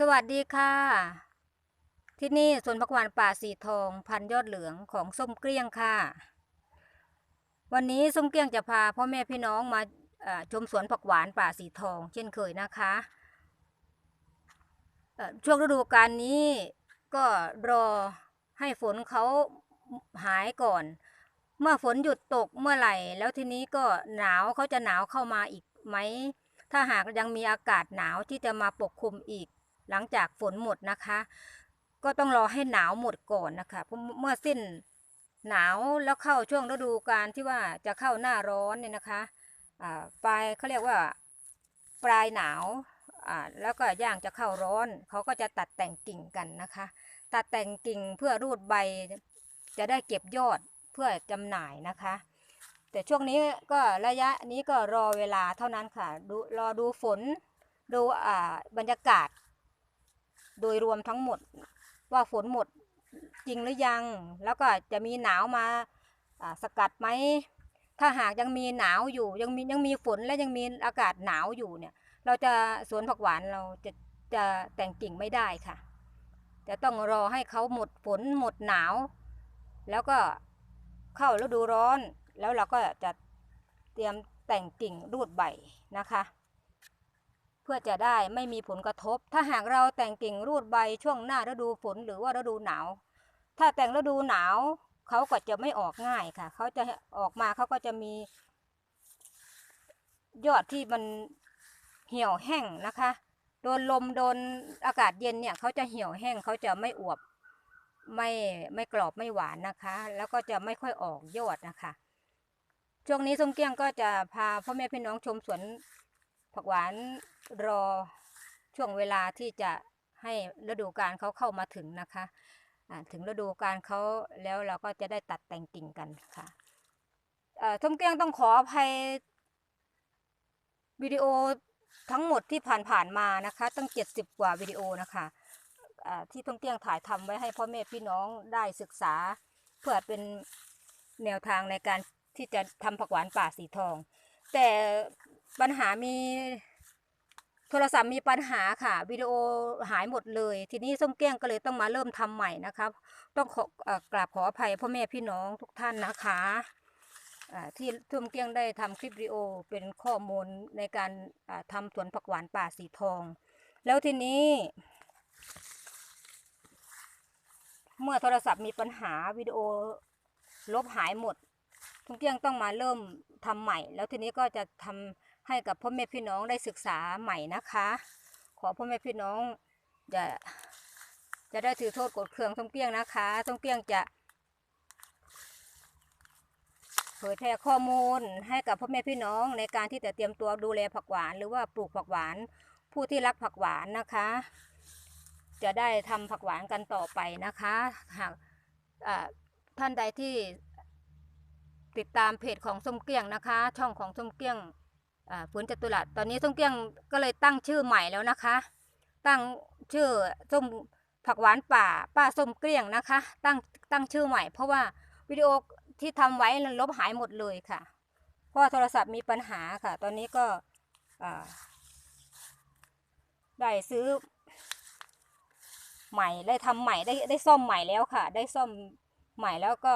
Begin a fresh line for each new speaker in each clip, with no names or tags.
สวัสดีค่ะ ที่นี่สวนผักหวานป่าสีทองพันยอดเหลืองของส้มเกลี้ยงค่ะ วันนี้ส้มเกลี้ยงจะพาพ่อแม่พี่น้องมาชมสวนผักหวานป่าสีทอง เช่นเคยนะคะช่วงฤดูกาลนี้ก็รอให้ฝนเขาหายก่อน เมื่อฝนหยุดตกเมื่อไหร่ แล้วทีนี้ก็หนาวเขาจะหนาวเข้ามาอีกไหม ถ้าหากยังมีอากาศหนาวที่จะมาปกคลุมอีก หลังจากฝนหมดนะคะ ก็ต้องรอให้หนาวหมดก่อนนะคะเพราะเมื่อสิ้นหนาวแล้วเข้าช่วงฤดูกาลที่ว่าจะเข้าหน้าร้อนเนี่ยนะคะปลายเขาเรียกว่าปลายหนาวแล้วก็ย่างจะเข้าร้อนเขาก็จะตัดแต่งกิ่งกันนะคะ ตัดแต่งกิ่งเพื่อรูดใบ จะได้เก็บยอดเพื่อจำหน่ายนะคะ แต่ช่วงนี้ก็ระยะนี้ก็รอเวลาเท่านั้นค่ะดูรอดูฝนดูอ่าบรรยากาศ โดยรวมทั้งหมดว่าฝนหมดจริงหรือยัง แล้วก็จะมีหนาวมาสกัดไหม ถ้าหากยังมีหนาวอยู่ยังมียังมีฝนและยังมีอากาศหนาวอยู่เนี่ย เราจะสวนผักหวานเราจะจะแต่งกิ่งไม่ได้ค่ะ จะต้องรอให้เขาหมดฝนหมดหนาว แล้วก็เข้าฤดูร้อน แล้วเราก็จะเตรียมแต่งกิ่งรูดใบนะคะ เพื่อจะได้ไม่มีผลกระทบ ถ้าหากเราแต่งกิ่งรูดใบช่วงหน้าฤดูฝนหรือว่าฤดูหนาว ถ้าแต่งฤดูหนาวเขาก็จะไม่ออกง่ายค่ะ เขาจะออกมาเขาก็จะมี ยอดที่มันเหี่ยวแห้งนะคะ โดนลมโดนอากาศเย็นเนี่ยเขาจะเหี่ยวแห้งเขาจะไม่อวบ ไม่ไม่กรอบไม่หวานนะคะ แล้วก็จะไม่ค่อยออกยอดนะคะ ช่วงนี้ส้มเกี้ยงก็จะพาพ่อแม่พี่น้องชมสวน ผักหวานรอช่วงเวลาที่จะให้ฤดูกาลเขาเข้ามาถึงนะคะถึงฤดูกาลเขาแล้วเราก็จะได้ตัดแต่งกิ่งกันค่ะเอ่อส้มเกี้ยงต้องขออภัยวิดีโอทั้งหมดที่ผ่านๆมานะคะ ตั้งเจ็ดสิบกว่าวิดีโอนะคะที่ท่องเที่ยวถ่ายทำไว้ให้พ่อแม่พี่น้องได้ศึกษา เพื่อเป็นแนวทางในการที่จะทำผักหวานป่าสีทอง แต่ ปัญหามีโทรศัพท์มีปัญหาค่ะวิดีโอหายหมดเลย ทีนี้ส้มเกี้ยงก็เลยต้องมาเริ่มทำใหม่นะครับ ต้องขอกราบขออภัยพ่อแม่พี่น้องทุกท่านนะคะที่ส้มเกี้ยงได้ทำคลิปวิดีโอเป็นข้อมูลในการอ่าทำสวนผักหวานป่าสีทอง แล้วทีนี้ เมื่อโทรศัพท์มีปัญหาวิดีโอลบหายหมดทุกเกี้ยงต้องมาเริ่มทำใหม่ แล้วทีนี้ก็จะทำ ให้กับพ่อแม่พี่น้องได้ศึกษาใหม่นะคะ ขอพ่อแม่พี่น้องจะจะได้ถือโทษกดเครื่องส้มเกี้ยงนะคะส้มเกี้ยงจะเผยแพร่ข้อมูลให้กับพ่อแม่พี่น้องในการที่จะเตรียมตัวดูแลผักหวาน หรือว่าปลูกผักหวาน ผู้ที่รักผักหวานนะคะ จะได้ทำผักหวานกันต่อไปนะคะ หากท่านใดที่ติดตามเพจของส้มเกลี้ยงนะคะ ช่องของส้มเกลี้ยง อ่าฝืนจตุรัสตอนนี้ส้มเกลี้ยงก็เลยตั้งชื่อใหม่แล้วนะคะ ตั้งชื่อส้มผักหวานป่า ป้าส้มเกลี้ยงนะคะ ตั้งตั้งชื่อใหม่ เพราะว่าวิดีโอที่ทำไว้ลบหายหมดเลยค่ะ เพราะโทรศัพท์มีปัญหาค่ะ ตอนนี้ก็อ่าได้ซื้อ ใหม่ได้ทำใหม่ได้ได้ซ่อมใหม่แล้วค่ะ ได้ซ่อมใหม่แล้วก็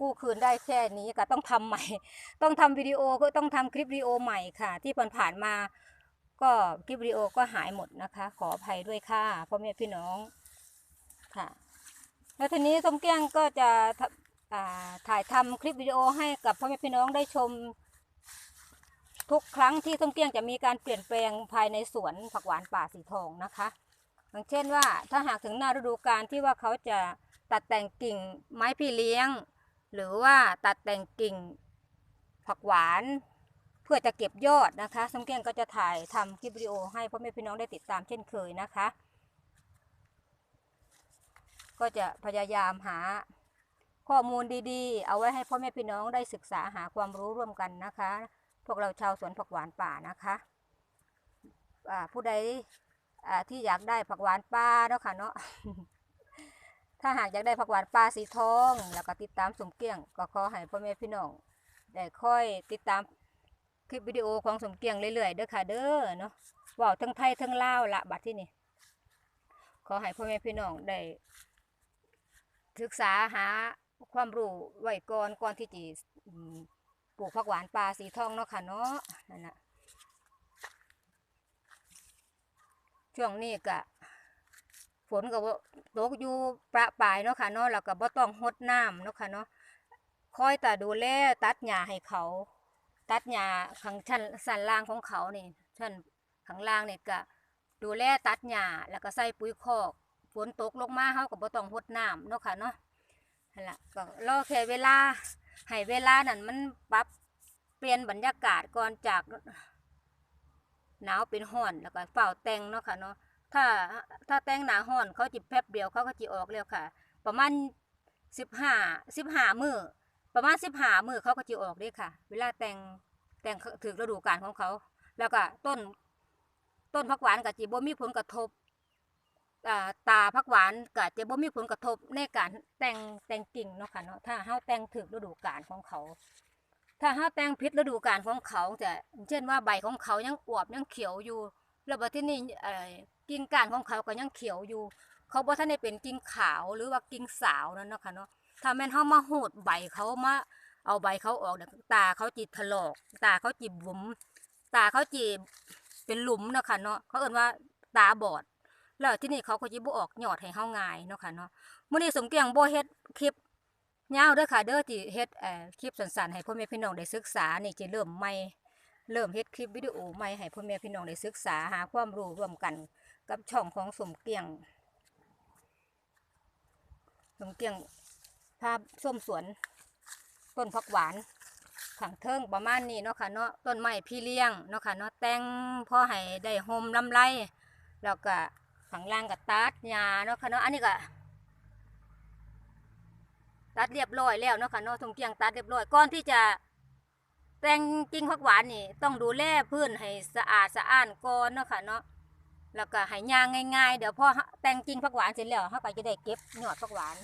กู้คืนได้แค่นี้ก็ต้องทำใหม่ ต้องทำวิดีโอก็ต้องทำคลิปวิดีโอใหม่ค่ะ ที่ผ่านๆมาก็คลิปวิดีโอก็หายหมดนะคะ ขออภัยด้วยค่ะพ่อแม่พี่น้องค่ะ แล้วทีนี้ส้มแก้งก็จะถ่ายทำคลิปวิดีโอให้กับพ่อแม่พี่น้องได้ชม ทุกครั้งที่ส้มเกี้ยงจะมีการเปลี่ยนแปลงภายในสวนผักหวานป่าสีทองนะคะ อย่างเช่นว่าถ้าหากถึงหน้าฤดูกาลที่ว่าเขาจะ ตัดแต่งกิ่งไม้พี่เลี้ยง หรือว่าตัดแต่งกิ่งผักหวาน เพื่อจะเก็บยอดนะคะสมเกี้ยงก็จะถ่ายทำคลิปวิดีโอให้พ่อแม่พี่น้องได้ติดตามเช่นเคยนะคะ ก็จะพยายามหาข้อมูลดีๆ เอาไว้ให้พ่อแม่พี่น้องได้ศึกษาหาความรู้ร่วมกันนะคะ พวกเราชาวสวนผักหวานป่านะคะผู้ใดที่อยากได้ผักหวานป่าเนาะค่ะเนาะ ถ้าหากอยากได้ผักหวานป่าสีทอง แล้วก็ติดตามสมเกียง ก็ขอให้พ่อแม่พี่น้องได้ค่อยติดตามคลิปวิดีโอของสมเกียงเรื่อยๆเด้อค่ะเด้อเนาะว่าทั้งไทยทั้งลาวละบัดที่นี่ขอให้พ่อแม่พี่น้องได้ศึกษาหาความรู้ไว้ก่อนก่อนที่จะปลูกผักหวานปลาสีทองเนาะค่ะเนาะนั่นน่ะช่วงนี้ก็ ฝนก็บ่ตกอยู่ประปายเนาะค่ะเนาะแล้วก็บ่ต้องรดน้ำเนาะค่ะเนาะคอยแต่ดูแลตัดหญ้าให้เขา ตัดหญ้าข้างชั้นสันล่างของเขานี่ชั้นข้างล่างนี่ก็ดูแลตัดหญ้าแล้วก็ใส่ปุ๋ยคอกฝนตกลงมาเฮาก็บ่ต้องรดน้ำเนาะค่ะเนาะนั่นล่ะก็รอแค่เวลาให้เวลานั้นมันปรับเปลี่ยนบรรยากาศก่อนจากหนาวเป็นร้อนแล้วก็เฝ้าแต่งเนาะค่ะเนาะ ถ้าถ้าแต่งหนาร้อนเขาจิแป๊บเดียวเขาก็จิออกแล้วค่ะ ประมาณ15 15มื้อประมาณสิบห้ามือเขาก็จะออกเด้ค่ะ เวลาแต่งแต่งถึงฤดูกาลของเขา แล้วก็ต้นต้นผักหวานกับจีบมีผลกระทบตาผักหวานกับจีบมีผลกระทบในการแต่งแต่งกิ่งเนาะค่ะเนาะถ้าเฮาแต่งถึงฤดูกาลของเขา ถ้าเฮาแต่งผิดฤดูกาลของเขาจะเช่นว่าใบของเขายังอวบยังเขียวอยู่ แล้วบัดที่นี่ กิ่งก้านของเขาก็ยังเขียวอยู่ เขาบ่ทันได้เป็นกิ่งขาวหรือว่ากิ่งสาวนั่นเนาะค่ะเนาะถ้าแม่นเฮามาหูดใบเขามาเอาใบเขาออกเนี่ยตาเขาจิถลอก ตาเขาจิบุ๋มตาเขาจิเป็นหลุมเนาะค่ะเนาะเขาเอิ้นว่าตาบอด แล้วที่นี่เขาก็จิบออกหยอดให้เฮาง่ายเนาะค่ะเนาะมื้อนี้สมเกียงบ่เฮ็ดคลิปยาวเด้อค่ะเด้อที่เฮ็ดเอ่อคลิปสั้นๆให้พ่อแม่พี่น้องได้ศึกษานี่จะเริ่มใหม่เริ่มเฮ็ดคลิปวิดีโอใหม่ให้พ่อแม่พี่น้องได้ศึกษาหาความรู้ร่วมกัน กับช่องของสมเกียง สมเกียงภาพส้มสวน ต้นผักหวานขังเทิงประมาณนี้เนาะค่ะเนาะต้นไม้พี่เลี้ยงเนาะค่ะเนาะแต่งพ่อให้ได้โฮมลำไรแล้วก็ข้างล่างก็ตัดหญ้าเนาะค่ะเนาะอันนี้ก็ตัดเรียบร้อยแล้วเนาะค่ะเนาะทงเกียงตัดเรียบร้อยก่อนที่จะแต่งกิ่งผักหวานนี่ต้องดูแลพื้นให้สะอาดสะอ้านก่อนเนาะค่ะเนาะ แล้วก็ให้ย่างง่ายๆ เดี๋ยวพอแต่งกิ่งผักหวานเสร็จแล้วเขาก็จะได้เก็บยอดผักหวาน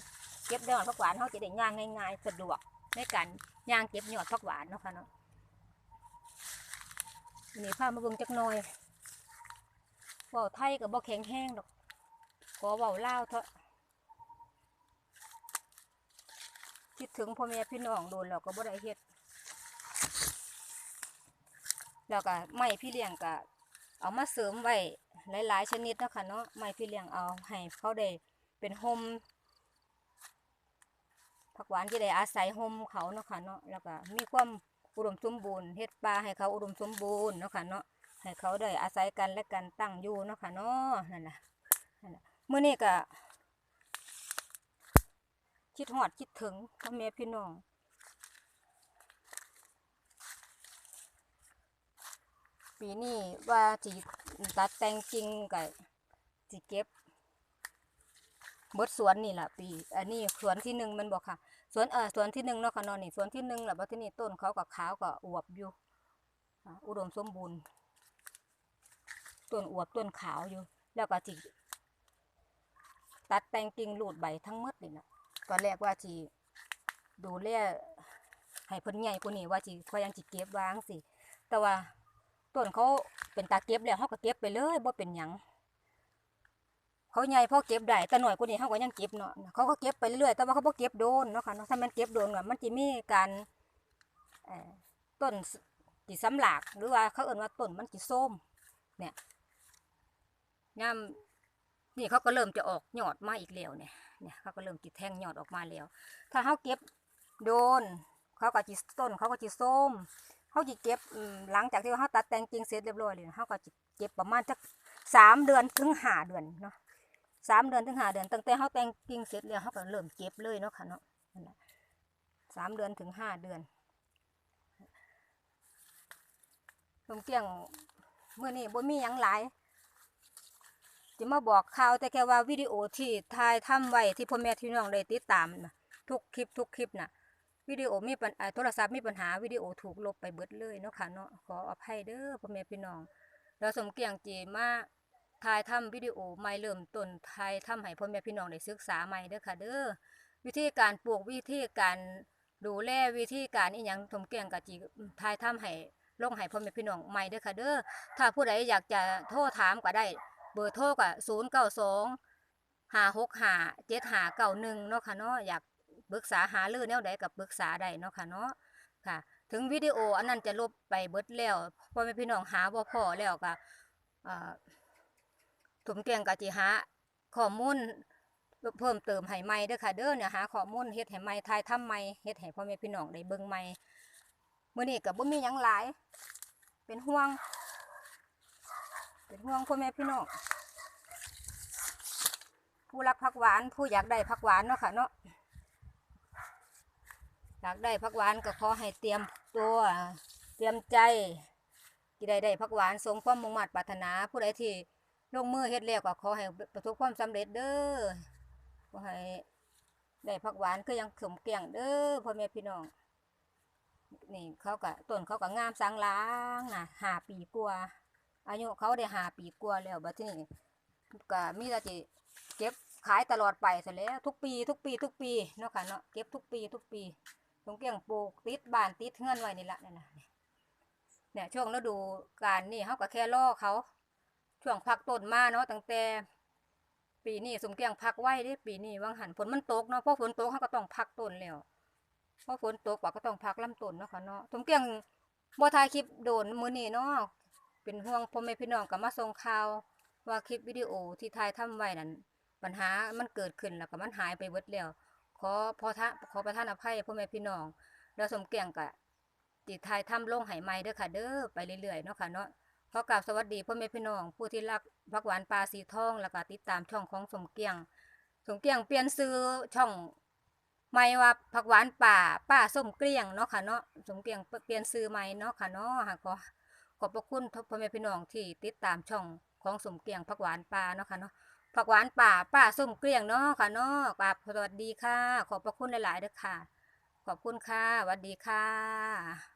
เก็บยอดผักหวานเขาจะได้ย่างง่ายๆ สะดวกในการย่างเก็บยอดผักหวานเนาะค่ะเนาะวันนี่พามาเบิ่งจักหน่อยเว้าไทยกับบ่แข็งแห้งดอกขอเว้าลาเถอะคิดถึงพ่อแม่พี่น้องโดนแล้วก็บ่ได้เฮ็ดแล้วก็ไม้พี่เลี้ยงก็ เอามาเสริมไว้หลายๆ ชนิดนะคะเนาะไม้พี่เลี้ยงเอาให้เขาได้เป็นโฮมผักหวานที่ได้อาศัยห่มเขาเนาะค่ะเนาะแล้วก็มีความอุดมสมบูรณ์เฮ็ดป่าให้เขาอุดมสมบูรณ์เนาะค่ะเนาะให้เขาได้อาศัยกันและกันตั้งอยู่เนาะค่ะเนาะนั่นน่ะนั่นน่ะมื้อนี้ก็คิดฮอดคิดถึงพ่อแม่พี่น้อง ปีนี้ว่าสิตัดแต่งจริงก็สิเก็บบดสวนนี่แหละปีอันนี้สวนที่หนึ่งมันบอกค่ะ สวนเออสวนที่หนึ่งเนาะค่ะนอนนี่สวนที่หนึ่งแหละว่าที่นี่ต้นเขากับขาวก็อวบอยู่อุดมสมบูรณ์ต้นอวบต้นขาวอยู่ แล้วก็จิตัดแต่งกิ่งหลูดใบทั้งหมดนี่นะตอนแรกว่าจีดูแลให้เพิ่นใหญ่กว่านี้ว่าจีคอยยังจิเก็บวางสิแต่ว่า ต้นเขาเป็นตาเก็บแล้วเขาก็เก็บไปเลยบ่เป็นหยังเขาใหญ่พอเก็บได้แต่หน่อยกว่านี้เขาก็ยังเก็บเนาะเขาก็เก็บไปเรื่อยแต่ว่าเขาบ่เก็บโดนเนาะค่ะถ้ามันเก็บโดนก็มันจะมีการต้นจีสำหลากหรือว่าเขาเอ่นว่าต้นมันจีส้มเนี่ยยามนี่เขาก็เริ่มจะออกยอดมาอีกแล้วเนี่ยเนี่ยเขาก็เริ่มจิแทงยอดออกมาแล้ว ถ้าเขาเก็บโดนเขาก็จีต้นเขาก็จีส้ม เขาจีเก็บหลังจากที่เขาตัดแต่งจริงเสร็จเรียบร้อยเลยเขาก็จิเก็บประมาณสักสามเดือนถึงห้าเดือนเนาะสามเดือนถึงห้าเดือนตั้งแต่เขาแต่งกิ่งเสร็จแล้วเขาก็เริ่มเก็บเลยเนาะค่ะเนาะสามเดือนถึงห้าเดือนลมเกี่ยงเมื่อนี้บ่มียังหลายจะมาบอกข่าวแต่แค่ว่าวิดีโอที่ถ่ายทำไว้ที่พ่อแม่ที่น้องได้ติดตามนะทุกคลิปทุกคลิปน่ะ วิดีโอมีปัญเอ่อโทรศัพท์มีปัญหาวิดีโอถูกลบไปเบิดเลยเนาะค่ะเนาะขออภัยเด้อพ่อแม่พี่น้องแล้วสมเกียงจีมาถ่ายทำวิดีโอใหม่เริ่มต้นถ่ายทำให้พ่อแม่พี่น้องได้ศึกษาใหม่เด้อค่ะเด้อวิธีการปลูกวิธีการดูแลวิธีการอีหยังสมเกียงกะจีถ่ายทำให้ลงให้พ่อแม่พี่น้องใหม่เด้อค่ะเด้อถ้าผู้ใดอยากจะโทรถามก็ได้ เบอร์โทรก็0 9 2หาหกห้าเจ็ดห้าเก่าหนึ่งเนาะค่ะเนาะอยาก ปรึกษาหารือแนวใดกับปรึกษาได้เนาะค่ะเนาะค่ะ ถึงวิดีโออันนั้นจะลบไปเบิดแล้วพ่อแม่พี่น้องหาบ่พอแล้วก็อ่อถุมเกียงกะจิหาข้อมูลเพิ่มเติมให้ใหม่เด้อค่ะเด้อเนี่ยหาข้อมูลเฮ็ดให้ใหม่ทายทำใหม่เฮ็ดให้พ่อแม่พี่น้องได้เบิ่งใหม่มื้อนี้ก็บ่มีหยังหลาย เป็นห่วง เป็นห่วงพ่อแม่พี่น้องผู้รักผักหวานผู้อยากได้ผักหวานเนาะค่ะเนาะ อยากได้ผักหวานก็ขอให้เตรียมตัว เตรียมใจที่ได้ได้ผักหวานสมความมุ่งมั่นปรารถนา ผู้ใดที่ลงมือเฮ็ดแล้วก็ขอให้ประสบความสำเร็จเด้อขอให้ได้ผักหวานคือยังสมเกลียงเด้อพ่อแม่พี่น้องนี่เขาก็ต้นเขาก็งามสังล้างนะหาปีกว่าอายุเขาได้หาปีกว่าแล้วบัดนี้ก็มีแต่จะเก็บขายตลอดไปซะแล้ว ทุกปี ทุกปี ทุกปีเนาะค่ะเนาะเก็บทุกปี ทุกปี สงเกี่ยงปลูกติดบานติดเฮือนไว้นี่ละนั่นน่ะเนี่ยช่วงฤดูกาลนี่เขาก็แค่รอเขาช่วงพักต้นมาเนาะตั้งแต่ปีนี้สมเกียงพักไว้เด้ปีนี้วังหันฝนมันตกเนาะเพราะฝนตกเขาก็ต้องพักต้นแล้วเพราะฝนตกว่าก็ต้องพักลำต้นเนาะค่ะเนาะสมเกียงบ่ถ่ายคลิปโดนมือนี้เนาะเป็นห่วงพ่อแม่พี่น้องก็มาส่งข่าวว่าคลิปวิดีโอที่ถ่ายทำไว้นั้นปัญหามันเกิดขึ้นแล้วก็มันหายไปเบิดแล้ว ขอพอทะขอประทานอภัยพ่อแม่พี่น้องแล้วสมเกียงก็ติถ่ายทำลงให้ใหม่เด้อค่ะ เด้อไปเรื่อยๆเนาะค่ะเนาะขอกราบสวัสดีพ่อแม่พี่น้อง ผู้ที่รักผักหวานปลาสีทองแล้วก็ติดตามช่องของสมเกียง สมเกียงเปลี่ยนซื้อช่องไม่ว่าผักหวานป่าป้าส้มเกลี้ยงเนาะค่ะเนาะสมเกลี้ยงเปลี่ยนซื้อใหม่เนาะค่ะเนาะค่ะขอขอบพระคุณพ่อแม่พี่น้องที่ติดตามช่องของสมเกลี้ยงผักหวานป่าเนาะค่ะเนาะ ผักหวานป่าป้าส้มเกลี้ยงเนาะค่ะเนาะกราบสวัสดีค่ะ ขอบพระคุณหลายๆด้อค่ะ ขอบคุณค่ะสวัสดีค่ะ